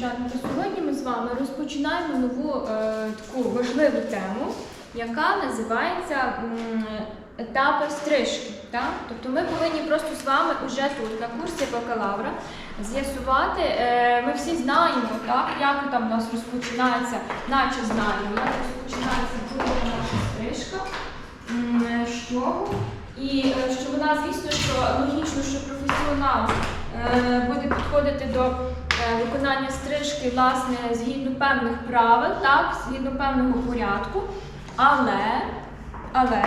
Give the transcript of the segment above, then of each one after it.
дівчатка, сьогодні ми з вами розпочинаємо нову е, таку важливу тему, яка називається етапи стрижки. Так? Тобто ми повинні просто з вами уже тут, на курсі бакалавра, з'ясувати, е, ми всі знаємо, так, як там у нас розпочинається, наче знаємо, як розпочинається друга наша стрижка, з. І е, що вона, звісно, що логічно, що професіонал е, буде підходити до виконання стрижки, власне, згідно певних правил, так, згідно певного порядку. Але, але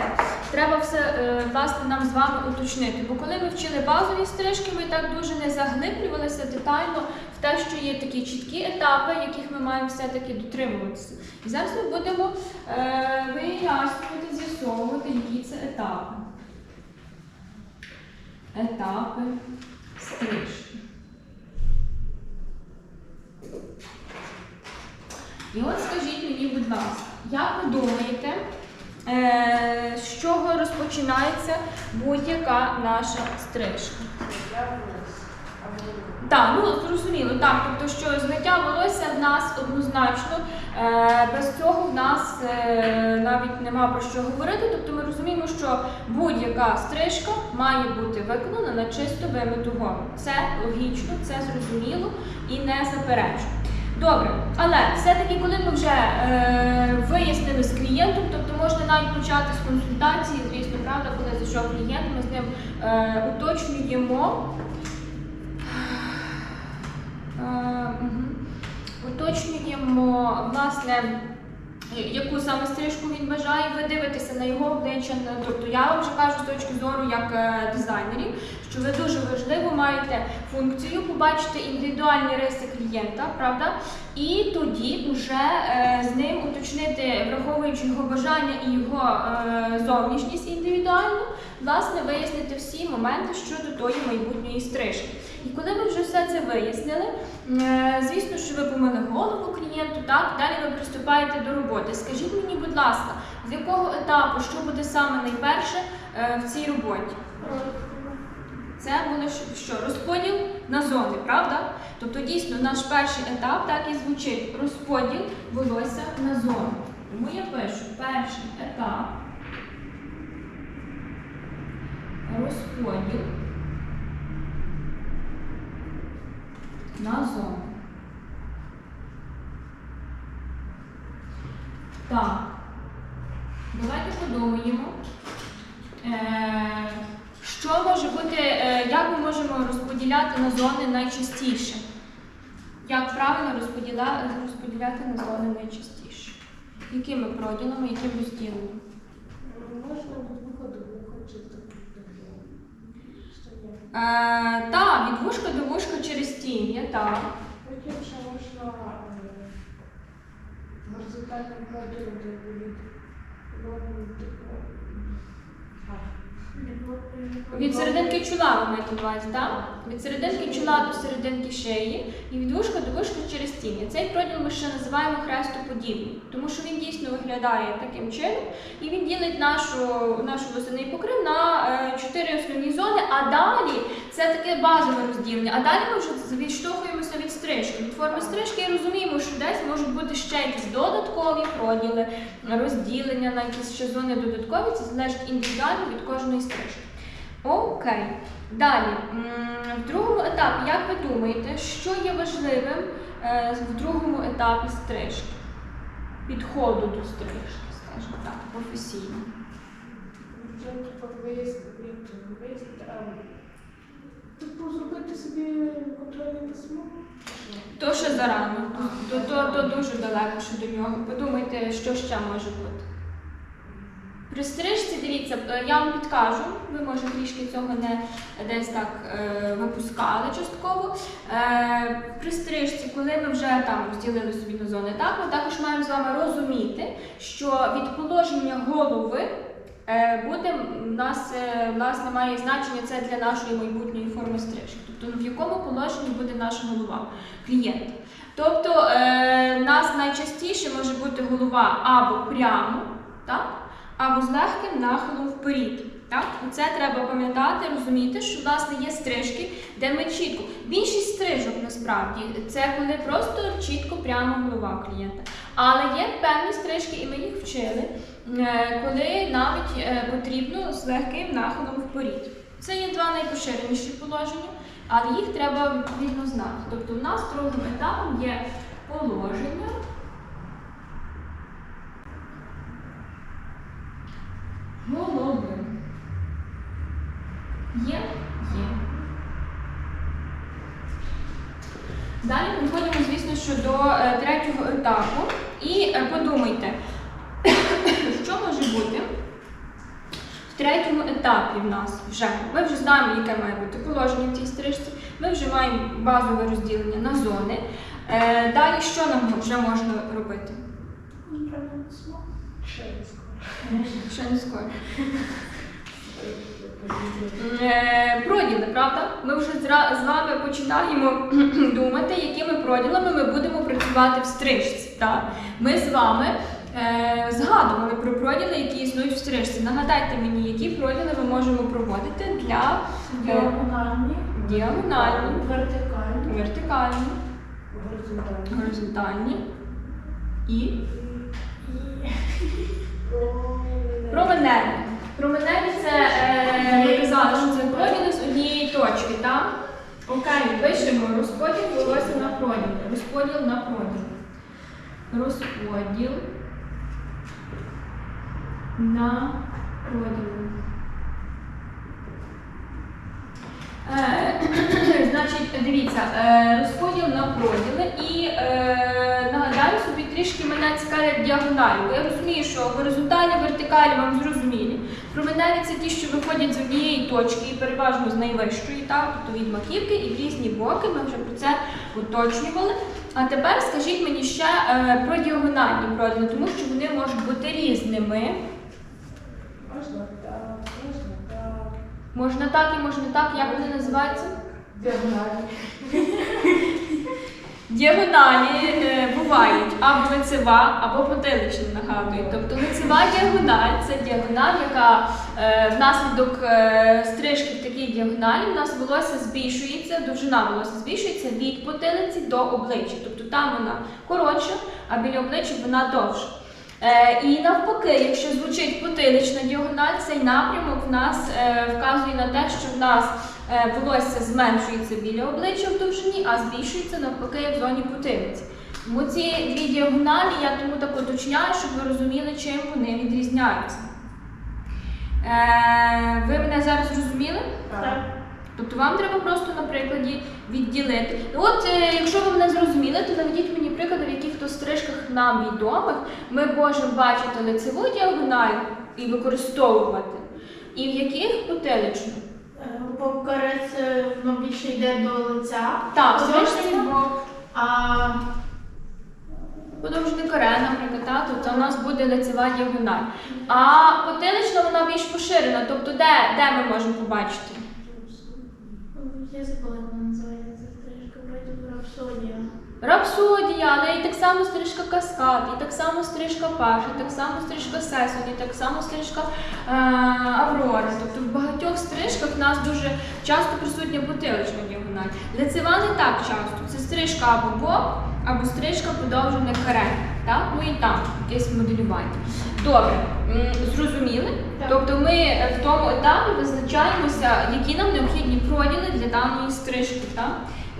треба все е, власне нам з вами уточнити. Бо коли ми вчили базові стрижки, ми так дуже не заглиблювалися детально в те, що є такі чіткі етапи, яких ми маємо все-таки дотримуватися. І зараз ми будемо е, вияснювати, з'ясовувати, які це етапи. Етапи стрижки. І от скажіть мені, будь ласка, як ви думаєте, е, з чого розпочинається будь-яка наша стрижка? Так, ну зрозуміло, так. Тобто, що зняття волосся в нас однозначно, е, без цього в нас е, навіть нема про що говорити. Тобто ми розуміємо, що будь-яка стрижка має бути виконана на чисто вимиту голову. Це логічно, це зрозуміло і не заперечую. Добре, але все-таки, коли ми вже е, вияснили з клієнтом, тобто можна навіть почати з консультації, звісно, правда, коли зайшов клієнт, ми з ним е, уточнюємо. Е. Уточнюємо, власне, яку саме стрижку він бажає, ви дивитеся на його обличчя. Тобто я вам вже кажу з точки зору як е, дизайнерів, що ви дуже важливо маєте функцію побачити індивідуальні риси клієнта, правда? І тоді вже е, з ним уточнити, враховуючи його бажання і його е, зовнішність індивідуальну, власне, вияснити всі моменти щодо тої майбутньої стрижки. І коли ви вже все це вияснили, е, звісно, що ви помили голову клієнту, так далі ви приступаєте до роботи. Скажіть мені, будь ласка, з якого етапу що буде саме найперше е, в цій роботі? Це буде що- розподіл на зони, правда? Тобто дійсно наш перший етап так і звучить розподіл волосся на зони. Тому я пишу перший етап розподіл на зону. Так. Давайте подумаємо. Е, що може бути, е, як ми можемо розподіляти на зони найчастіше? Як правильно розподіля, розподіляти на зони найчастіше? Якими проділами, яким розділенням? Можна від вуха до вуха чи до вуха. Що є? Е, так, від вушка до вушка через тім'я, так. Потім ще можна е, від лобу до Від серединки чола ви маєте увазі, так? Від серединки чола до серединки шиї і від вушка до вушка через тіні. Цей проділ ми ще називаємо хрестоподібний, тому що він дійсно виглядає таким чином, і він ділить нашу, нашу восени покрив на е, чотири основні зони, а далі це таке базове розділення. А далі ми вже відштовхуємося від стрижки. Від форми стрижки і розуміємо, що десь можуть бути ще якісь додаткові проділи, розділення на якісь ще зони додаткові. Це залежить індивідуально від кожної стрижки. Окей. Далі, в другому етапі, як ви думаєте, що є важливим е, в другому етапі стрижки? Підходу до стрижки, скажімо так, професійно. Типу зробити собі контрольне письмо. То ще зарано, то, то, то дуже далеко ще до нього. Подумайте, що ще може бути. При стрижці, дивіться, е, я вам підкажу, ви може трішки цього не десь так е, випускали частково. Е, при стрижці, коли ми вже там розділили собі на зони, так, ми також маємо з вами розуміти, що від положення голови буде в нас в власне має значення це для нашої майбутньої форми стрижки. Тобто в якому положенні буде наша голова клієнта. Тобто е, нас найчастіше може бути голова або прямо, так? або з легким нахилом вперед. Так? Це треба пам'ятати, розуміти, що в нас є стрижки, де ми чітко. Більшість стрижок насправді це коли просто чітко прямо голова клієнта. Але є певні стрижки, і ми їх вчили, е, коли навіть е, потрібно з легким нахилом вперед. Це є два найпоширеніші положення, але їх треба відповідно знати. Тобто, у нас другим етапом є положення. Голови. Є? Є. Далі переходимо, звісно, що до е, третього етапу. І е, подумайте, що може бути в третьому етапі в нас вже. Ми вже знаємо, яке має бути положення в цій стрижці. Ми вже маємо базове розділення на зони. Е, далі що нам вже можна робити? Ще не скоро. Ще не скоро. Е, Проділи, правда? Ми вже з вами починаємо думати, якими проділами ми будемо працювати в стрижці. Так? Ми з вами е, згадували про проділи, які існують в стрижці. Нагадайте мені, які проділи ми можемо проводити для е, Діагональні, діагональні, вертикальні, вертикальні, горизонтальні. горизонтальні і І- Променеві. Променеві це е, казали, що це проділи з однієї точки, так? Окей, пишемо розподіл волосся на проділ. Розподіл на проділ. Розподіл на проділ. Е, Значить, дивіться, е, розподіл на проділи і е, нагадаю собі трішки мене цікавлять діагоналі. Бо я розумію, що горизонталі, вертикалі вам зрозумілі. Променеві це ті, що виходять з однієї точки і переважно з найвищої, так, тобто від маківки і в різні боки. Ми вже про це уточнювали. А тепер скажіть мені ще е, про діагональні проділи, тому що вони можуть бути різними. Можна так, можна так. Можна так і можна так, як вони називаються? Діагональні. Діагоналі е, бувають або лицева, або потилична, нагадую. Тобто лицева діагональ це діагональ, яка е, внаслідок е, стрижки в такій діагоналі в нас волосся збільшується, довжина волосся збільшується від потилиці до обличчя. Тобто там вона коротша, а біля обличчя вона довша. Е, і навпаки, якщо звучить потилична діагональ, цей напрямок в нас е, вказує на те, що в нас волосся зменшується біля обличчя в довжині, а збільшується навпаки в зоні потилиці. Тому ці дві діагоналі я тому так уточняю, щоб ви розуміли, чим вони відрізняються. Е, ви мене зараз зрозуміли? Так. Тобто вам треба просто на прикладі відділити. І От е, якщо ви мене зрозуміли, то наведіть мені приклади, в яких то стрижках нам відомих ми можемо бачити лицеву діагональ і використовувати, і в яких потиличну. Покорець е, воно більше йде до лиця. Так, стрижка бок. А подовжений коре, наприклад, та, тобто у нас буде лицева діагональ. А потилична вона більш поширена, тобто де, де ми можемо побачити? я забула, як вона називається стрижка, вроді рапсодія. Рапсодія, але і так само стрижка каскад, і так само стрижка паш, і так само стрижка сесон, і так само стрижка е, аврора. Тобто в нас дуже часто присутня потилична діагональ. Лицева не так часто. Це стрижка або бок, або стрижка подовжене каре. Так? Ну і там якесь моделювання. Добре, зрозуміли? Так. Тобто ми в тому етапі визначаємося, які нам необхідні проділи для даної стрижки. Так?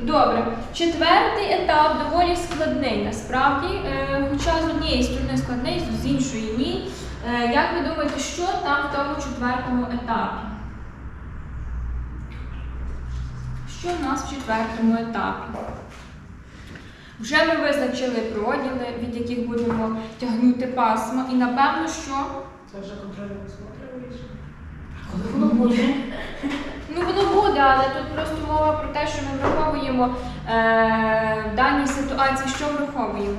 Добре, четвертий етап доволі складний. Насправді, е, хоча з однієї сторони складний, з іншої ні. Е, як ви думаєте, що там в тому четвертому етапі? Що в нас в четвертому етапі? Вже ми визначили проділи, від яких будемо тягнути пасма, і напевно, що Це вже контрольний осмотр воно буде. Ну воно буде, але тут просто мова про те, що ми враховуємо е, в даній ситуації, що враховуємо.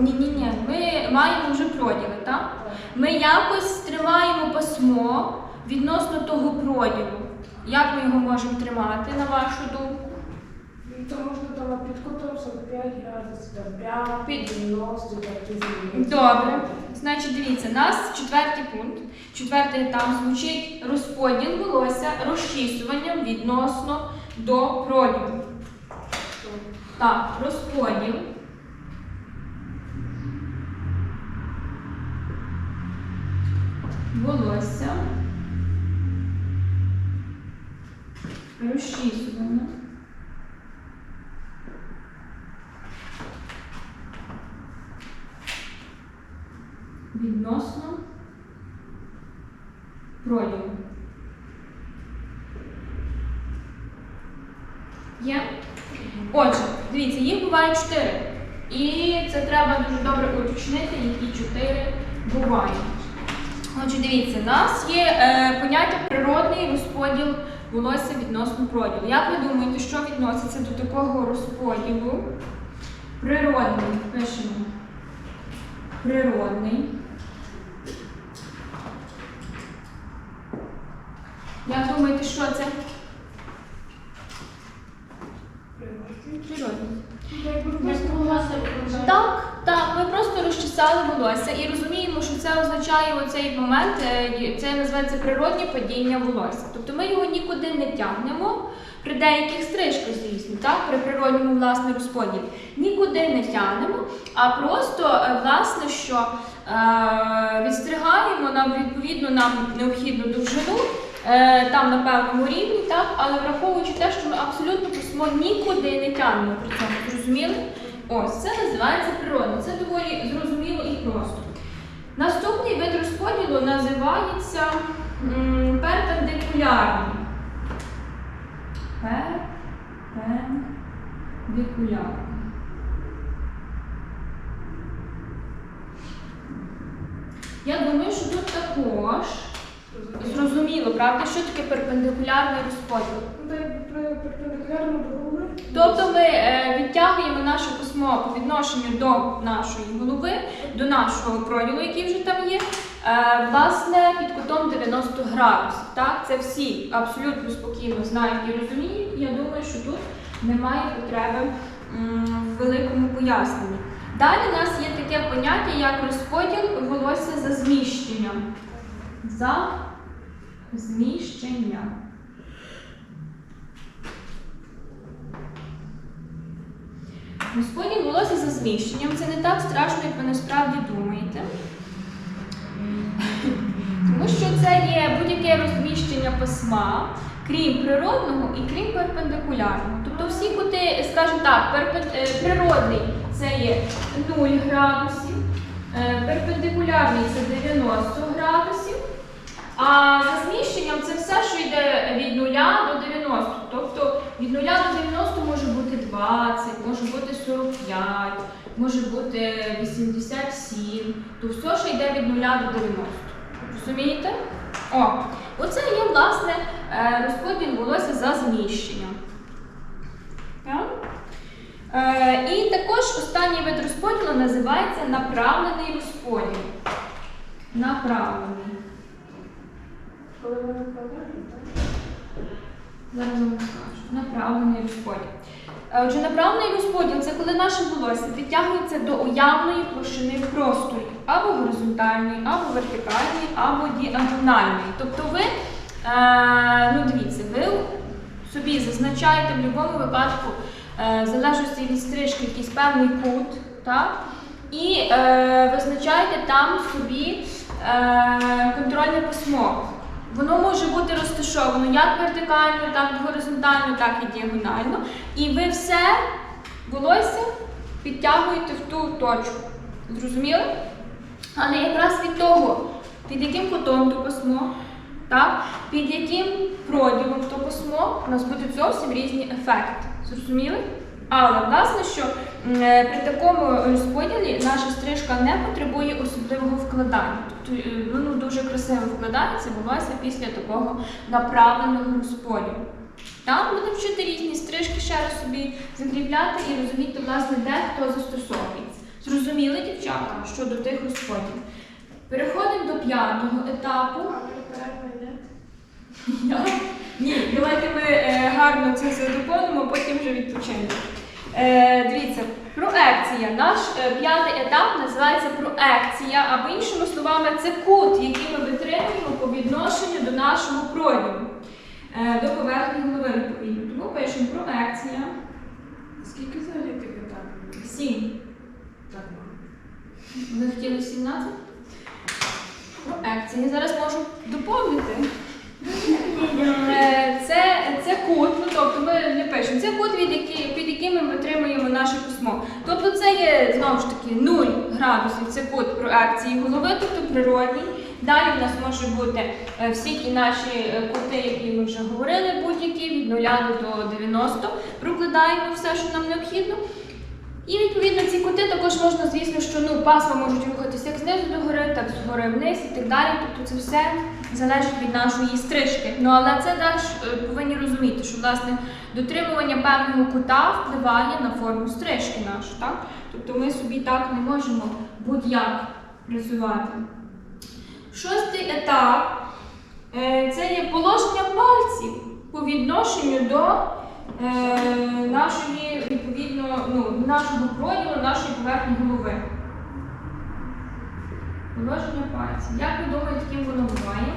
Ні, ні, ні. Ми маємо вже проділи, так? Ми якось тримаємо пасмо відносно того проділу. Як ми його можемо тримати, на вашу думку? То можна там під кутом 45 градусів, там 5, Під- 90, так. Добре. Значить, дивіться, нас четвертий пункт. Четвертий етап звучить розподіл волосся розчісуванням відносно до проділу. Так, розподіл. Волосся. Розчісування. Відносно проділу. Є? Отже, дивіться, їх буває чотири. І це треба дуже добре уточнити, які чотири бувають. Отже, дивіться, у нас є е, поняття природний розподіл волосся відносно проділу. Як ви думаєте, що відноситься до такого розподілу? Природний. Пишемо. Природний. Як думаєте, що це? Природний. Так, так, ми просто розчесали волосся і розуміємо, що це оцей момент, е, це називається природнє падіння волосся. Тобто ми його нікуди не тягнемо при деяких стрижках, звісно, так, при природньому власне розподілі. Нікуди не тягнемо, а просто е, власне, що е, відстригаємо нам відповідно нам необхідну довжину. е, Там на певному рівні, так, але враховуючи те, що ми абсолютно письмо нікуди не тягнемо при цьому, зрозуміли? Ось це називається природне. Це доволі зрозуміло і просто. Наступний вид розподілу називається перпендикулярний. Перпендикулярний. Я думаю, що тут також зрозуміло, правда, що таке перпендикулярний розподіл. Ну, так, про перпендикулярно до голови. Тобто ми е, відтягуємо наше письмо по відношенню до нашої голови, до нашого проділу, який вже там є, е, власне, під кутом 90 градусів. Так? Це всі абсолютно спокійно знають і розуміють. Я думаю, що тут немає потреби в великому поясненні. Далі у нас є таке поняття, як розподіл волосся за зміщенням. За зміщенням. Розподіл волосся за зміщенням це не так страшно, як ви насправді думаєте. Тому що це є будь-яке розміщення письма, крім природного і крім перпендикулярного. Тобто всі кути, скажімо так, е, природний це є 0 градусів, е, перпендикулярний це 90 градусів, а за зміщенням це все, що йде від 0 до 90. Тобто від 0 до 90 може бути 20, може бути 45, може бути 87. То все, що йде від 0 до 90. Розумієте? О, оце є, власне, е, розподіл волосся за зміщенням. Е, І також останній вид розподілу називається направлений розподіл. Направлений. Зараз вам скажу. Направлений розподіл. Е, Отже, направлений розподіл це коли наше волосся підтягується до уявної площини просторі, або горизонтальної, або вертикальної, або діагональної. Тобто ви, е, ну дивіться, ви собі зазначаєте в будь-якому випадку, е, в залежності від стрижки, якийсь певний кут, так? і е, визначаєте там собі е, контрольне письмо. Воно може бути розташовано як вертикально, так і горизонтально, так і діагонально. І ви все волосся підтягуєте в ту точку. Зрозуміли? Але якраз від того, під яким кутом то письмо, так, під яким проділом то письмо, у нас будуть зовсім різні ефекти. Зрозуміли? Але власне, що е, при такому розподілі наша стрижка не потребує особливого вкладання. Тобто воно дуже красиво вкладається волосся після такого направленого розподілу. Там будемо вчити різні стрижки, ще раз собі закріпляти і розуміти, власне, де хто застосовується. Зрозуміли, дівчата, щодо тих розподілів. Переходимо до п'ятого етапу. Ні, давайте ми е, гарно це все доповнимо, потім вже відпочинемо. Е, дивіться, проекція. Наш е, п'ятий етап називається проекція, або іншими словами, це кут, який ми витримуємо по відношенню до нашого проділу, е, до поверхні голови відповідно. Тому пишемо проекція. Скільки взагалі тих етапів? Сім. Так. Ви хотіли 17? Проекція. Я зараз можу доповнити. Е, Це, це кут, ну тобто ми не пишемо, це кут, від які, під яким ми витримуємо наше письмо. Тобто це є знову ж таки 0 градусів, це кут проекції голови, тобто природній. Далі в нас може бути е, всі ті наші е, кути, які ми вже говорили, будь-які від 0 до 90. Прокладаємо все, що нам необхідно. І відповідно ці кути також можна, звісно, що ну, пасма можуть рухатися як знизу до гори, так згори вниз і так далі. Тобто це все залежить від нашої стрижки. Ну але це теж повинні розуміти, що власне дотримування певного кута впливає на форму стрижки нашу. Так? Тобто ми собі так не можемо будь-як працювати. Шостий етап е, це є положення пальців по відношенню до е, нашої, відповідно, ну, нашого проділу, нашої поверхні голови. Положення пальців. Як ви думаєте, яким воно буває?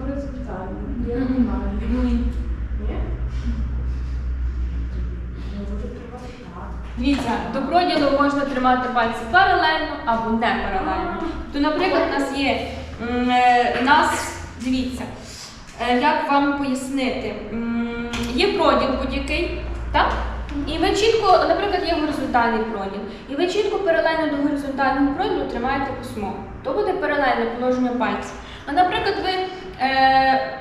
Горизонтально, діагонально. Ні. Ні? Дивіться, до проділу можна тримати пальці паралельно або не паралельно. То, наприклад, у нас є м, е, нас, дивіться, е, як вам пояснити, М, є проділ будь-який, так? І ви чітко, наприклад, є горизонтальний проділ, і ви чітко паралельно до горизонтального проділу тримаєте письмо. То буде паралельне положення пальців. А наприклад, ви е,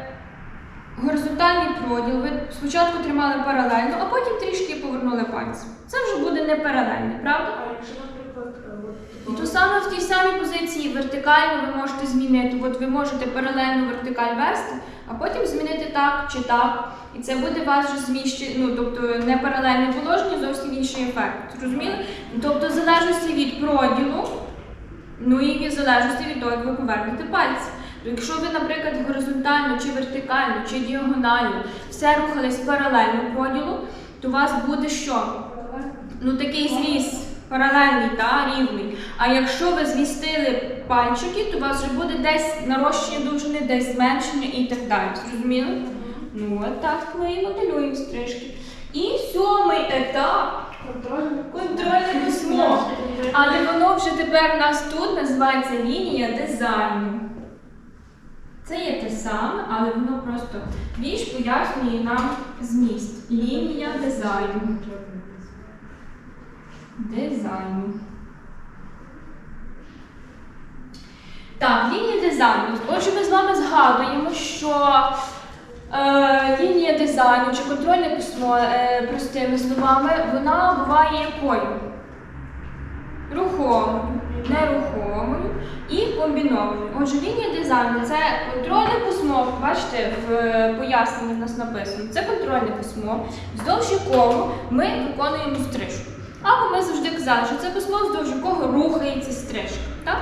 горизонтальний проділ, ви спочатку тримали паралельно, а потім трішки повернули пальці. Це вже буде не паралельне, правда? А якщо, наприклад, е, от то саме в тій самій позиції вертикально ви можете змінити. От ви можете паралельно вертикаль вести, а потім змінити так чи так. І це буде вас вже ну тобто не паралельне положення, зовсім інший ефект. Зрозуміли? Тобто, в залежності від проділу, ну і в залежності від того, як ви повернете пальці. Якщо ви, наприклад, горизонтально чи вертикально, чи діагонально все рухались паралельно проділу, то у вас буде що? Ну такий зріз паралельний та рівний. А якщо ви змістили пальчики, то у вас вже буде десь нарощення довжини, десь зменшення і так далі. Зрозуміло? Ну от так ми і моделюємо стрижки. І сьомий етап контрольне письмо. Але воно вже тепер у нас тут називається лінія дизайну. Це є те саме, але воно просто більш пояснює нам зміст. Лінія дизайну. Дизайну. Так, лінія дизайну. Отже, ми з вами згадуємо, що е, лінія дизайну чи контрольне письмо, е, простими словами, вона буває якою? Рухомою, нерухомою і комбінованою. Отже, лінія дизайну це контрольне письмо. Бачите, в поясненні в нас написано. Це контрольне письмо, вздовж якого ми виконуємо стрижку. Або ми завжди казали, що це письмо, вздовж якого рухається стрижка. Так?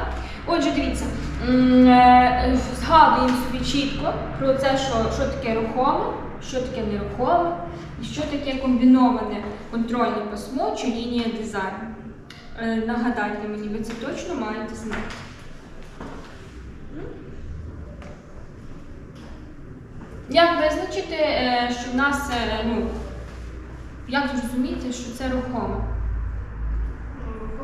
Отже, дивіться, е, згадуємо собі чітко про це, що, що таке рухоме, що таке нерухоме, і що таке комбіноване контрольне письмо чи лінія дизайну. Е, Нагадайте мені, ви це точно маєте знати. Як визначити, е, що в нас, ну, як зрозуміти, що це рухоме? Рухоме така коли тут. А, чекайте.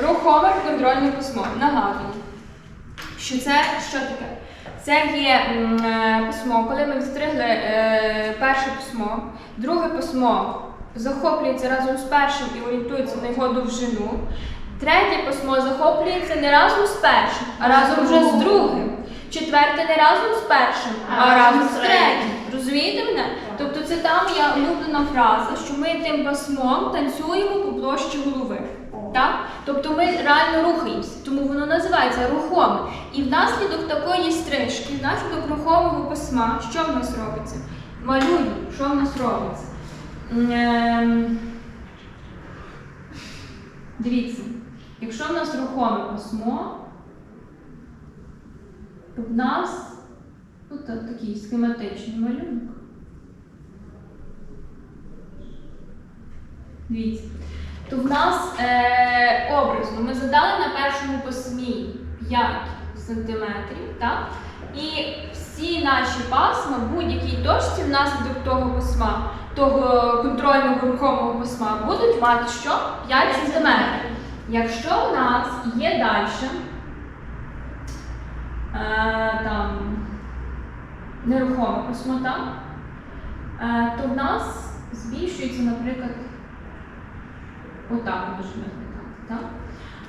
рухоме контрольне письмо. Нагадую, що це що таке? Це є е, письмо, коли ми відстригли е, перше письмо, друге письмо захоплюється разом з першим і орієнтується на його довжину. Третє письмо захоплюється не разом з першим, а разом вже з другим. Четверте не разом з першим, а разом з третім. Розумієте мене? Тобто це там моя улюблена фраза, що ми тим пасмом танцюємо по площі голови. Так? Тобто ми реально рухаємося, тому воно називається рухоме. І внаслідок такої стрижки, внаслідок рухомого пасма, що в нас робиться? Малюємо, що в нас робиться? Ем, Дивіться, якщо в нас рухоме пасмо, то в нас та- такий схематичний малюнок. Дивіться. То в нас е, образно ми задали на першому пасмі 5 см, так? І всі наші пасма в будь-якій точці внаслідок того пасма, того контрольного рухомого пасма будуть мати що? 5 см. Якщо в нас є далі е, там нерухоме пасмо там, е, то в нас збільшується, наприклад, отак може виглядати.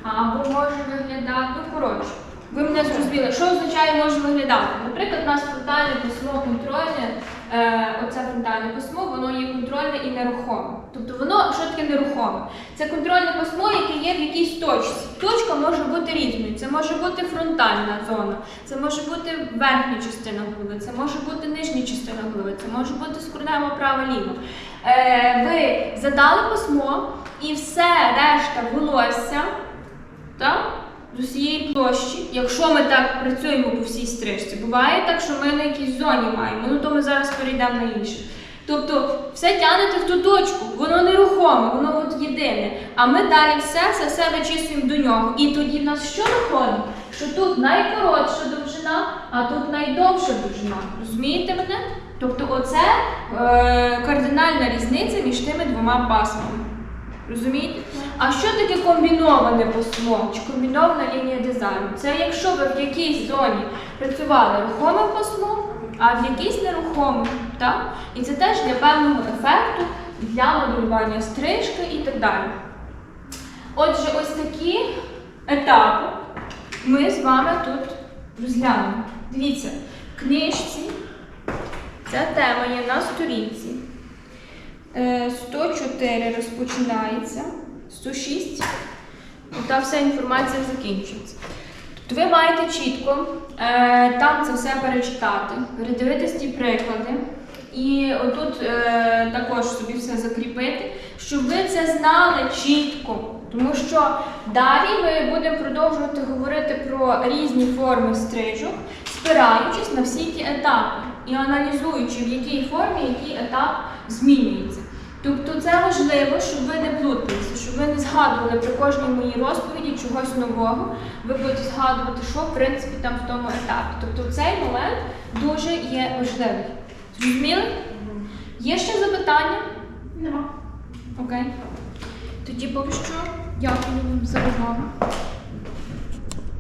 Або може виглядати, ну коротше, ви мене зрозуміли, що означає може виглядати? Наприклад, у нас фронтальне письмо контрольне, е, оце фронтальне письмо, воно є контрольне і нерухоме. Тобто воно що таке нерухоме? Це контрольне письмо, яке є в якійсь точці. Точка може бути різною. Це може бути фронтальна зона, це може бути верхня частина голови, це може бути нижня частина голови, це може бути скорнево право-ліво. Е, ви задали письмо і все решта волосся так? з усієї площі, якщо ми так працюємо по всій стрижці. Буває так, що ми на якійсь зоні маємо, ну то ми зараз перейдемо на інше. Тобто все тягнете в ту точку, воно нерухоме, воно от єдине. А ми далі все, все, все вичислюємо до нього. І тоді в нас що виходить? Що тут найкоротша довжина, а тут найдовша довжина. Розумієте мене? Тобто, оце е, кардинальна різниця між тими двома пасмами. Розумієте? А що таке комбіноване пасмо чи комбінована лінія дизайну? Це якщо ви в якійсь зоні працювали рухомим пасмом, а в якійсь нерухомим. Так? І це теж для певного ефекту, для моделювання стрижки і так далі. Отже, ось такі етапи ми з вами тут розглянемо. Дивіться, в книжці ця тема є на сторінці. Е, 104 розпочинається, 106, і та вся інформація закінчується. Тобто ви маєте чітко е, там це все перечитати, передивитись ті приклади. І отут е, також собі все закріпити, щоб ви це знали чітко. Тому що далі ми будемо продовжувати говорити про різні форми стрижок, спираючись на всі ті етапи і аналізуючи, в якій формі який етап змінюється. Тобто це важливо, щоб ви не плуталися, щоб ви не згадували при кожній моїй розповіді чогось нового. Ви будете згадувати, що в принципі там в тому етапі. Тобто цей момент дуже є важливий. Зрозуміли? Є ще запитання? Нема. Окей. Тоді поки що дякую вам за увагу.